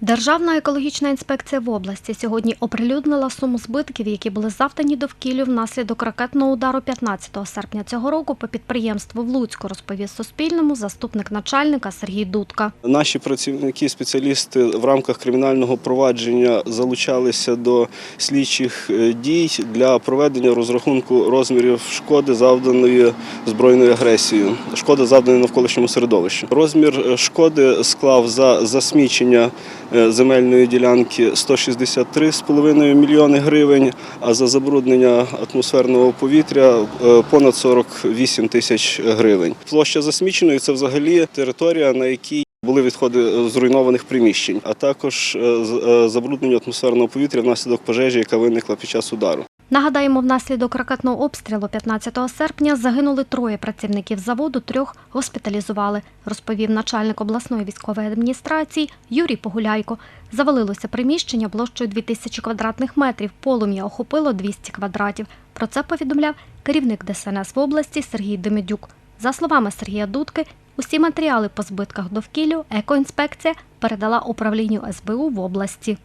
Державна екологічна інспекція в області сьогодні оприлюднила суму збитків, які були завдані довкіллю внаслідок ракетного удару 15 серпня цього року по підприємству в Луцьку, розповів Суспільному заступник начальника Сергій Дудка. Наші працівники, спеціалісти в рамках кримінального провадження залучалися до слідчих е, дій для проведення розрахунку розмірів шкоди, завданої збройною агресією, шкоди завданої навколишньому середовищу. Розмір е, шкоди склав за засмічення е, земельної ділянки 163,5 мільйони гривень, а за забруднення атмосферного повітря е, понад 48 тисяч гривень. Площа засміченої це взагалі територія, на якій були відходи зруйнованих приміщень, а також забруднення атмосферного повітря внаслідок пожежі, яка виникла під час удару. Нагадаємо, внаслідок ракетного обстрілу 15 серпня загинули троє працівників заводу, трьох госпіталізували, розповів начальник обласної військової адміністрації Юрій Погуляйко. Завалилося приміщення площею 2000 квадратних метрів, полум'я охопило 200 квадратів. Про це повідомляв керівник ДСНС в області Сергій Демидюк. За словами Сергія Дудки, усі матеріали по збитках довкіллю екоінспекція передала управлінню СБУ в області.